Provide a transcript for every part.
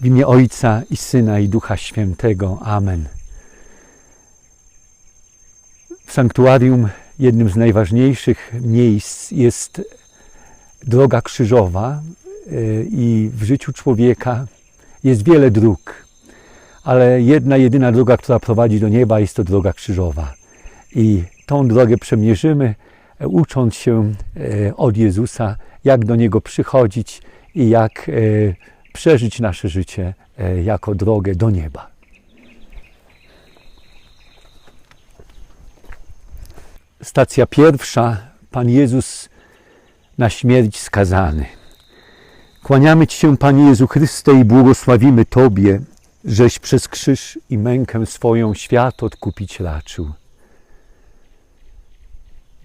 W imię Ojca i Syna i Ducha Świętego. Amen. W sanktuarium jednym z najważniejszych miejsc jest droga krzyżowa y, i w życiu człowieka jest wiele dróg, ale jedna, jedyna droga, która prowadzi do nieba jest to droga krzyżowa. I tą drogę przemierzymy, ucząc się e, od Jezusa, jak do Niego przychodzić i jak e, przeżyć nasze życie jako drogę do nieba. Stacja pierwsza. Pan Jezus na śmierć skazany. Kłaniamy Ci się, Panie Jezu Chryste, i błogosławimy Tobie, żeś przez krzyż i mękę swoją świat odkupić raczył.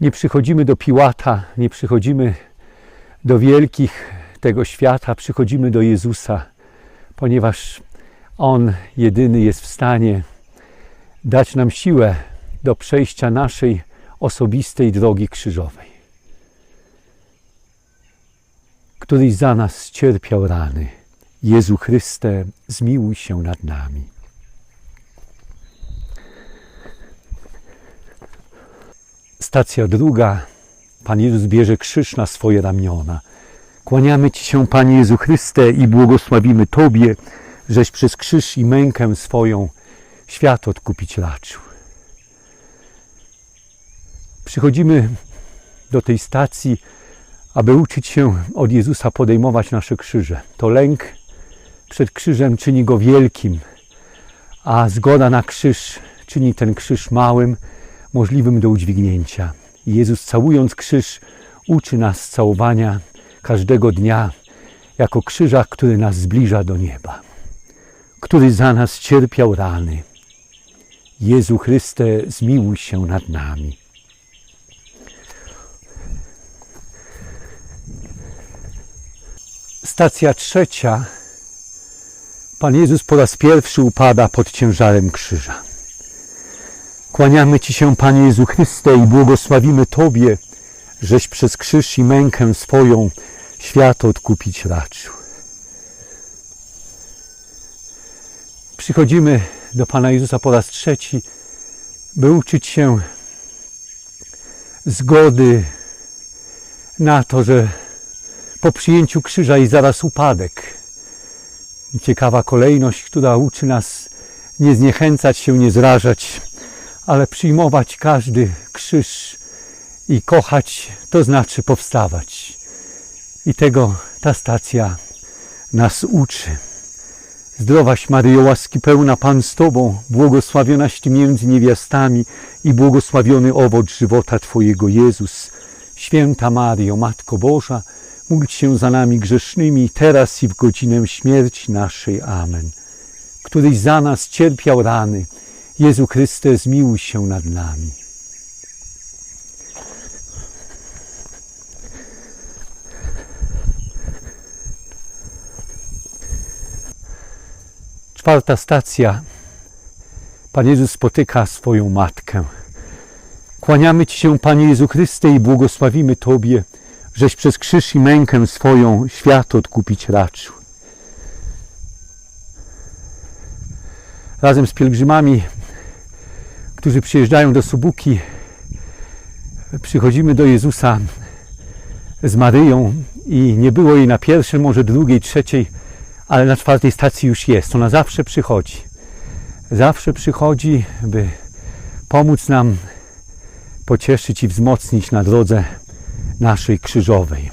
Nie przychodzimy do Piłata, nie przychodzimy do wielkich tego świata, przychodzimy do Jezusa, ponieważ On jedyny jest w stanie dać nam siłę do przejścia naszej osobistej drogi krzyżowej. Któryś za nas cierpiał rany. Jezu Chryste, zmiłuj się nad nami. Stacja druga. Pan Jezus bierze krzyż na swoje ramiona. Kłaniamy Ci się, Panie Jezu Chryste, i błogosławimy Tobie, żeś przez krzyż i mękę swoją świat odkupić raczył. Przychodzimy do tej stacji, aby uczyć się od Jezusa podejmować nasze krzyże. To lęk przed krzyżem czyni go wielkim, a zgoda na krzyż czyni ten krzyż małym, możliwym do udźwignięcia. Jezus całując krzyż uczy nas całowania każdego dnia jako krzyża, który nas zbliża do nieba, który za nas cierpiał rany. Jezu Chryste, zmiłuj się nad nami. Stacja trzecia. Pan Jezus po raz pierwszy upada pod ciężarem krzyża. Kłaniamy Ci się, Panie Jezu Chryste, i błogosławimy Tobie, żeś przez krzyż i mękę swoją świat odkupić raczył. Przychodzimy do Pana Jezusa po raz trzeci, by uczyć się zgody na to, że po przyjęciu krzyża i zaraz upadek. Ciekawa kolejność, która uczy nas nie zniechęcać się, nie zrażać, ale przyjmować każdy krzyż i kochać, to znaczy powstawać. I tego ta stacja nas uczy. Zdrowaś Maryjo, łaski pełna Pan z Tobą, błogosławionaś Ty między niewiastami i błogosławiony owoc żywota Twojego Jezus. Święta Maryjo, Matko Boża, módl się za nami grzesznymi, teraz i w godzinę śmierci naszej. Amen. Któryś za nas cierpiał rany, Jezu Chryste, zmiłuj się nad nami. Czwarta stacja. Pan Jezus spotyka swoją matkę. Kłaniamy Ci się, Panie Jezu Chryste, i błogosławimy Tobie, żeś przez krzyż i mękę swoją świat odkupić raczył. Razem z pielgrzymami, którzy przyjeżdżają do Subuki, przychodzimy do Jezusa z Maryją i nie było jej na pierwszej, może drugiej, trzeciej, ale na czwartej stacji już jest. Ona zawsze przychodzi. Zawsze przychodzi, by pomóc nam pocieszyć i wzmocnić na drodze naszej krzyżowej.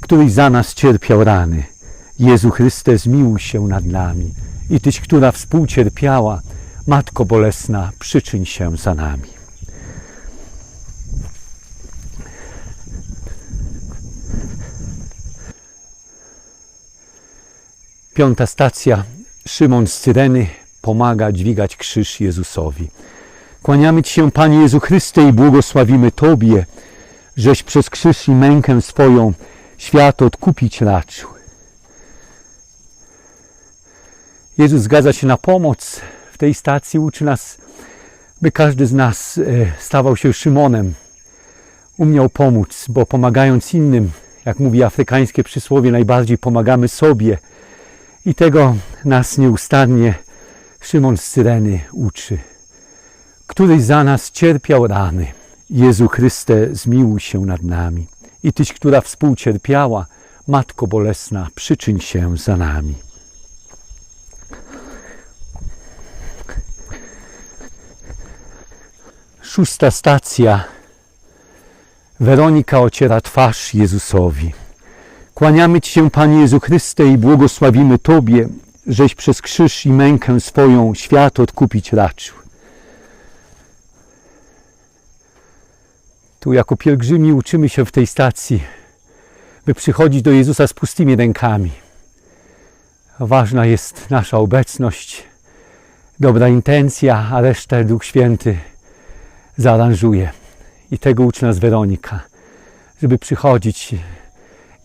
Któryś za nas cierpiał rany. Jezu Chryste, zmiłuj się nad nami. I Tyś, która współcierpiała, Matko Bolesna, przyczyń się za nami. Piąta stacja. Szymon z Cyreny pomaga dźwigać krzyż Jezusowi. Kłaniamy Ci się, Panie Jezu Chryste, i błogosławimy Tobie, żeś przez krzyż i mękę swoją świat odkupić raczył. Jezus zgadza się na pomoc. W tej stacji uczy nas, by każdy z nas e, stawał się Szymonem. Umiał pomóc, bo pomagając innym, Jak mówi afrykańskie przysłowie, najbardziej pomagamy sobie. I tego nas nieustannie Szymon z Cyreny uczy. Któryś za nas cierpiał rany. Jezu Chryste, zmiłuj się nad nami. I Tyś, która współcierpiała, Matko Bolesna, przyczyń się za nami. Szósta stacja. Weronika ociera twarz Jezusowi. Kłaniamy Ci się, Panie Jezu Chryste, i błogosławimy Tobie, żeś przez krzyż i mękę swoją świat odkupić raczył. Tu jako pielgrzymi uczymy się w tej stacji, by przychodzić do Jezusa z pustymi rękami. Ważna jest nasza obecność, dobra intencja, a resztę Duch Święty zaaranżuje. I tego uczy nas Weronika, żeby przychodzić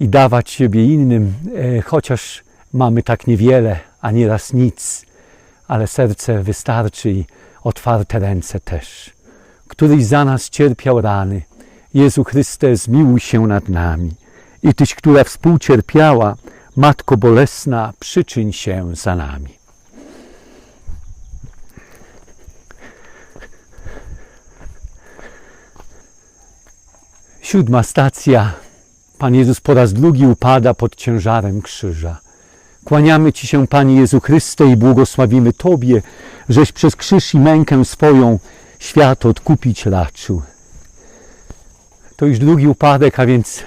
i dawać siebie innym, e, chociaż mamy tak niewiele, a nieraz nic, ale serce wystarczy i otwarte ręce też. Któryś za nas cierpiał rany. Jezu Chryste, zmiłuj się nad nami. I Tyś, która współcierpiała, Matko Bolesna, przyczyń się za nami. Siódma stacja. Pan Jezus po raz drugi upada pod ciężarem krzyża. Kłaniamy Ci się, Panie Jezu Chryste, i błogosławimy Tobie, żeś przez krzyż i mękę swoją świat odkupić raczył. To już drugi upadek, a więc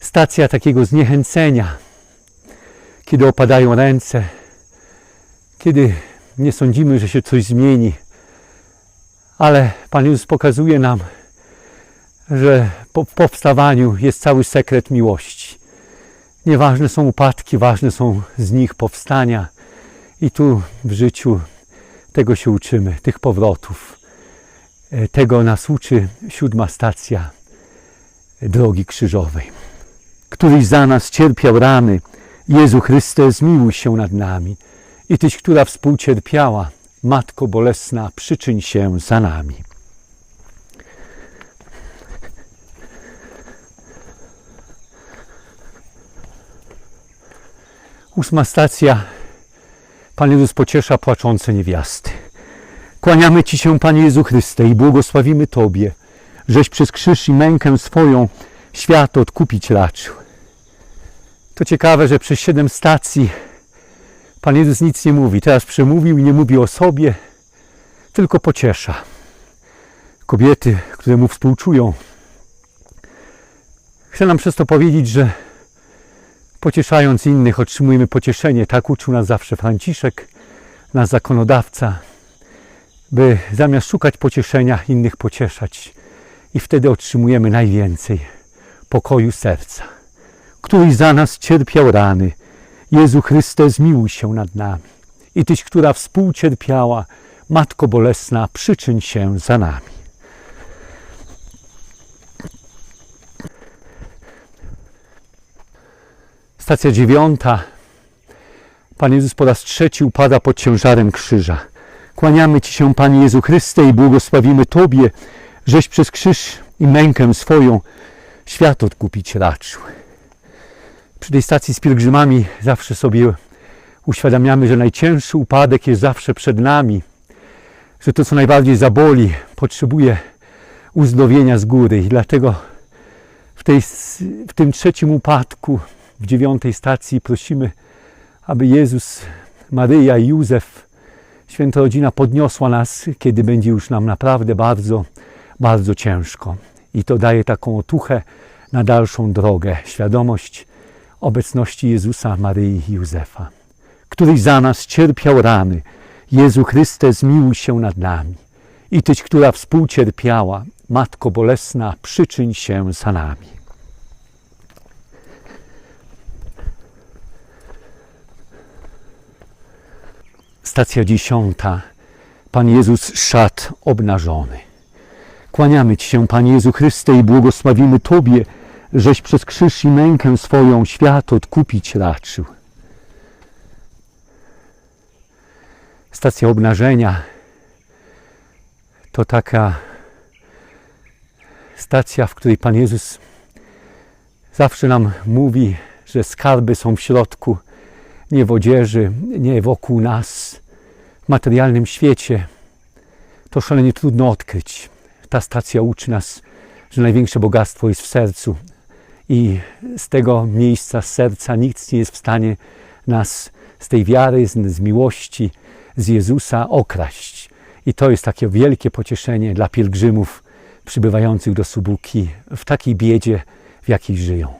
stacja takiego zniechęcenia, kiedy opadają ręce, kiedy nie sądzimy, że się coś zmieni. Ale Pan Jezus pokazuje nam, że po powstawaniu jest cały sekret miłości. Nieważne są upadki, ważne są z nich powstania. I tu w życiu tego się uczymy, tych powrotów. E, Tego nas uczy siódma stacja drogi krzyżowej. Któryś za nas cierpiał rany. Jezu Chryste, zmiłuj się nad nami. I Tyś, która współcierpiała, Matko Bolesna, przyczyń się za nami. Ósma stacja. Pan Jezus pociesza płaczące niewiasty. Kłaniamy Ci się, Panie Jezu Chryste, i błogosławimy Tobie, żeś przez krzyż i mękę swoją świat odkupić raczył. To ciekawe, że przez siedem stacji Pan Jezus nic nie mówi. Teraz przemówił i nie mówi o sobie, tylko pociesza. Kobiety, które mu współczują. Chcę nam przez to powiedzieć, że pocieszając innych, otrzymujemy pocieszenie. Tak uczył nas zawsze Franciszek, nasz zakonodawca, by zamiast szukać pocieszenia, innych pocieszać. I wtedy otrzymujemy najwięcej pokoju serca. Któryś za nas cierpiał rany. Jezu Chryste, zmiłuj się nad nami. I Tyś, która współcierpiała, Matko Bolesna, przyczyń się za nami. Stacja dziewiąta. Pan Jezus po raz trzeci upada pod ciężarem krzyża. Kłaniamy Ci się, Panie Jezu Chryste, i błogosławimy Tobie, żeś przez krzyż i mękę swoją świat odkupić raczył. Przy tej stacji z pielgrzymami zawsze sobie uświadamiamy, że najcięższy upadek jest zawsze przed nami, że to, co najbardziej zaboli, potrzebuje uzdrowienia z góry. I dlatego w, tej, w tym trzecim upadku, w dziewiątej stacji prosimy, aby Jezus, Maryja i Józef, Święta Rodzina podniosła nas, kiedy będzie już nam naprawdę bardzo, bardzo ciężko. I to daje taką otuchę na dalszą drogę, świadomość obecności Jezusa, Maryi i Józefa, któryś za nas cierpiał rany. Jezu Chryste, zmiłuj się nad nami. I Tyś, która współcierpiała, Matko Bolesna, przyczyń się za nami. Stacja dziesiąta. Pan Jezus szat obnażony. Kłaniamy Ci się, Panie Jezu Chryste, i błogosławimy Tobie, żeś przez krzyż i mękę swoją świat odkupić raczył. Stacja obnażenia to taka stacja, w której Pan Jezus zawsze nam mówi, że skarby są w środku, nie w odzieży, nie wokół nas, materialnym świecie. To szalenie trudno odkryć. Ta stacja uczy nas, że największe bogactwo jest w sercu i z tego miejsca, z serca nikt nie jest w stanie nas z tej wiary, z, z miłości, z Jezusa okraść. I to jest takie wielkie pocieszenie dla pielgrzymów przybywających do Subuki w takiej biedzie, w jakiej żyją.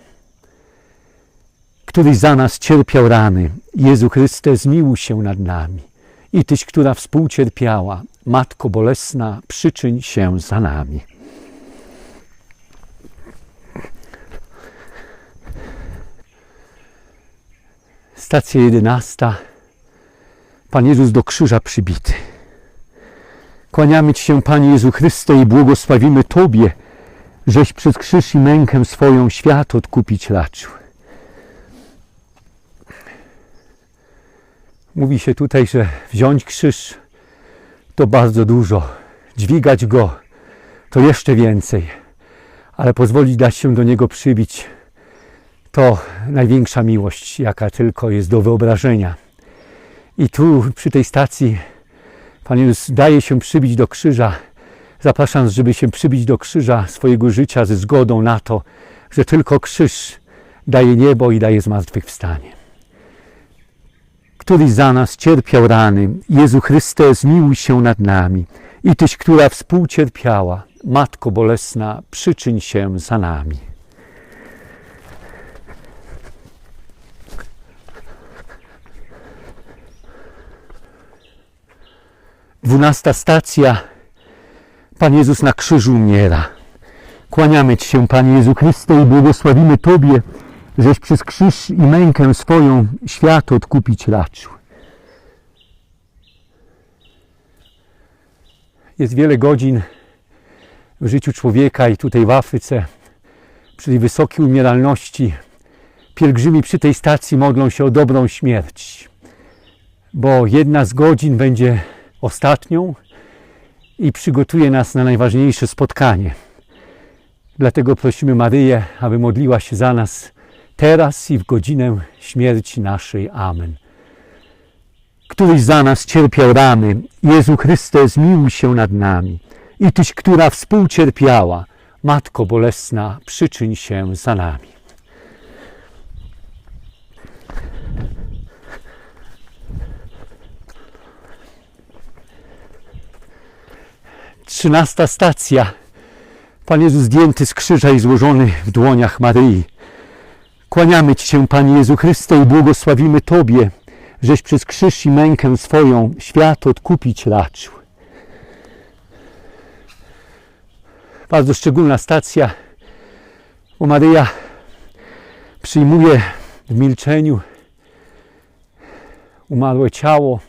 Któryś za nas cierpiał rany, Jezu Chryste, zmiłuj się nad nami. I Tyś, która współcierpiała, Matko Bolesna, przyczyń się za nami. Stacja jedenasta. Pan Jezus do krzyża przybity. Kłaniamy Ci się, Panie Jezu Chryste, i błogosławimy Tobie, żeś przez krzyż i mękę swoją świat odkupić raczył. Mówi się tutaj, że wziąć krzyż to bardzo dużo, dźwigać go to jeszcze więcej, ale pozwolić dać się do niego przybić to największa miłość, jaka tylko jest do wyobrażenia. I tu przy tej stacji Pan Jezus daje się przybić do krzyża, zapraszając, żeby się przybić do krzyża swojego życia ze zgodą na to, że tylko krzyż daje niebo i daje zmartwychwstanie. Któryś za nas cierpiał rany, Jezu Chryste, zmiłuj się nad nami. I Tyś, która współcierpiała, Matko Bolesna, przyczyń się za nami. Dwunasta stacja. Pan Jezus na krzyżu umiera. Kłaniamy Ci się, Panie Jezu Chryste, i błogosławimy Tobie, żeś przez krzyż i mękę swoją świat odkupić raczył. Jest wiele godzin w życiu człowieka i tutaj w Afryce, przy tej wysokiej umieralności, pielgrzymi przy tej stacji modlą się o dobrą śmierć, bo jedna z godzin będzie ostatnią i przygotuje nas na najważniejsze spotkanie. Dlatego prosimy Maryję, aby modliła się za nas teraz i w godzinę śmierci naszej. Amen. Któryś za nas cierpiał rany, Jezu Chryste, zmiłuj się nad nami. I Tyś, która współcierpiała, Matko Bolesna, przyczyń się za nami. Trzynasta stacja. Pan Jezus zdjęty z krzyża i złożony w dłoniach Maryi. Kłaniamy Ci się, Panie Jezu Chryste, i błogosławimy Tobie, żeś przez krzyż i mękę swoją świat odkupić raczył. Bardzo szczególna stacja, bo Maryja przyjmuje w milczeniu umarłe ciało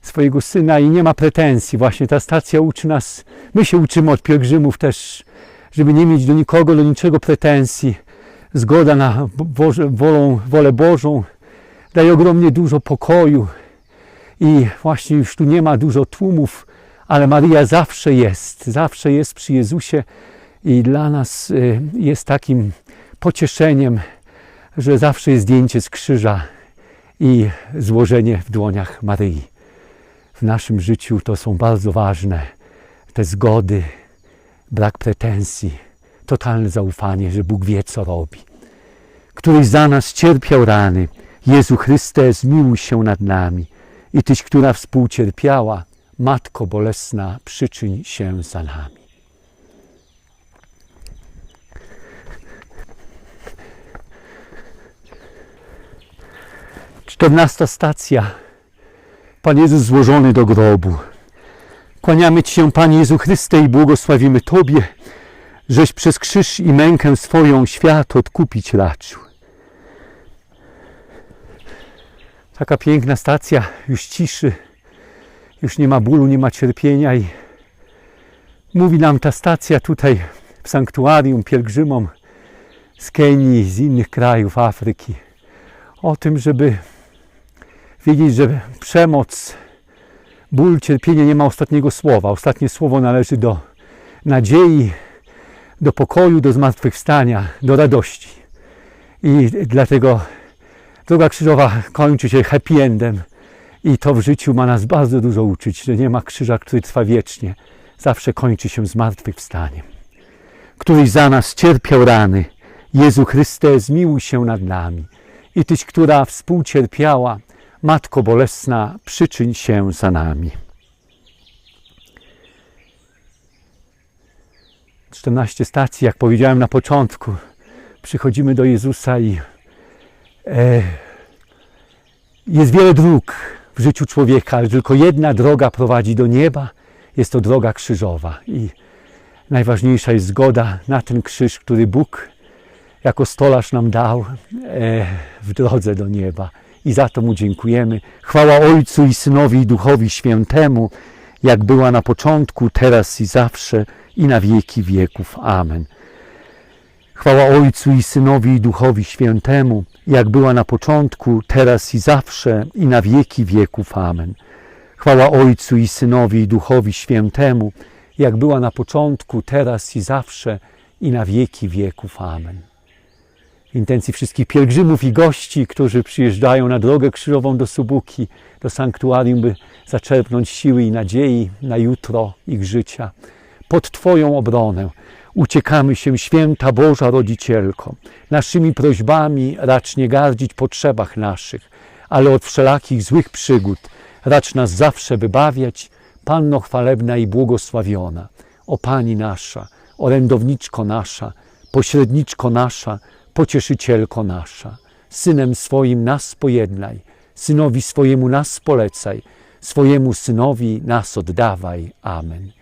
swojego syna i nie ma pretensji. Właśnie ta stacja uczy nas, my się uczymy od pielgrzymów też, żeby nie mieć do nikogo, do niczego pretensji. Zgoda na Boże, wolą, wolę Bożą daje ogromnie dużo pokoju i właśnie już tu nie ma dużo tłumów, ale Maryja zawsze jest, zawsze jest przy Jezusie i dla nas y, jest takim pocieszeniem, że zawsze jest zdjęcie z krzyża i złożenie w dłoniach Maryi. W naszym życiu to są bardzo ważne te zgody, brak pretensji, totalne zaufanie, że Bóg wie, co robi. Któryś za nas cierpiał rany, Jezu Chryste, zmiłuj się nad nami. I Tyś, która współcierpiała, Matko Bolesna, przyczyń się za nami. Czternasta stacja. Pan Jezus złożony do grobu. Kłaniamy Ci się, Panie Jezu Chryste, i błogosławimy Tobie, żeś przez krzyż i mękę swoją świat odkupić raczył. Taka piękna stacja, już ciszy, już nie ma bólu, nie ma cierpienia i mówi nam ta stacja tutaj w sanktuarium pielgrzymom z Kenii, z innych krajów Afryki o tym, żeby wiedzieć, że przemoc, ból, cierpienie nie ma ostatniego słowa. Ostatnie słowo należy do nadziei, do pokoju, do zmartwychwstania, do radości. I dlatego droga krzyżowa kończy się happy endem. I to w życiu ma nas bardzo dużo uczyć, że nie ma krzyża, który trwa wiecznie. Zawsze kończy się zmartwychwstaniem. Któryś za nas cierpiał rany. Jezu Chryste, zmiłuj się nad nami. I Tyś, która współcierpiała, Matko Bolesna, przyczyń się za nami. 14 stacji, jak powiedziałem na początku, przychodzimy do Jezusa i e, jest wiele dróg w życiu człowieka, ale tylko jedna droga prowadzi do nieba. Jest to droga krzyżowa i najważniejsza jest zgoda na ten krzyż, który Bóg jako stolarz nam dał e, w drodze do nieba. I za to Mu dziękujemy. Chwała Ojcu i Synowi i Duchowi Świętemu, jak była na początku, teraz i zawsze, i na wieki wieków. Amen. Chwała Ojcu i Synowi i Duchowi Świętemu, jak była na początku, teraz i zawsze, i na wieki wieków. Amen. Chwała Ojcu i Synowi i Duchowi Świętemu, jak była na początku, teraz i zawsze, i na wieki wieków. Amen. W intencji wszystkich pielgrzymów i gości, którzy przyjeżdżają na drogę krzyżową do Subuki, do sanktuarium, by zaczerpnąć siły i nadziei na jutro ich życia. Pod Twoją obronę uciekamy się, święta Boża Rodzicielko. Naszymi prośbami racz nie gardzić potrzebach naszych, ale od wszelakich złych przygód racz nas zawsze wybawiać, Panno chwalebna i błogosławiona, o Pani nasza, orędowniczko nasza, pośredniczko nasza, pocieszycielko nasza. Synem swoim nas pojednaj, synowi swojemu nas polecaj, swojemu synowi nas oddawaj. Amen.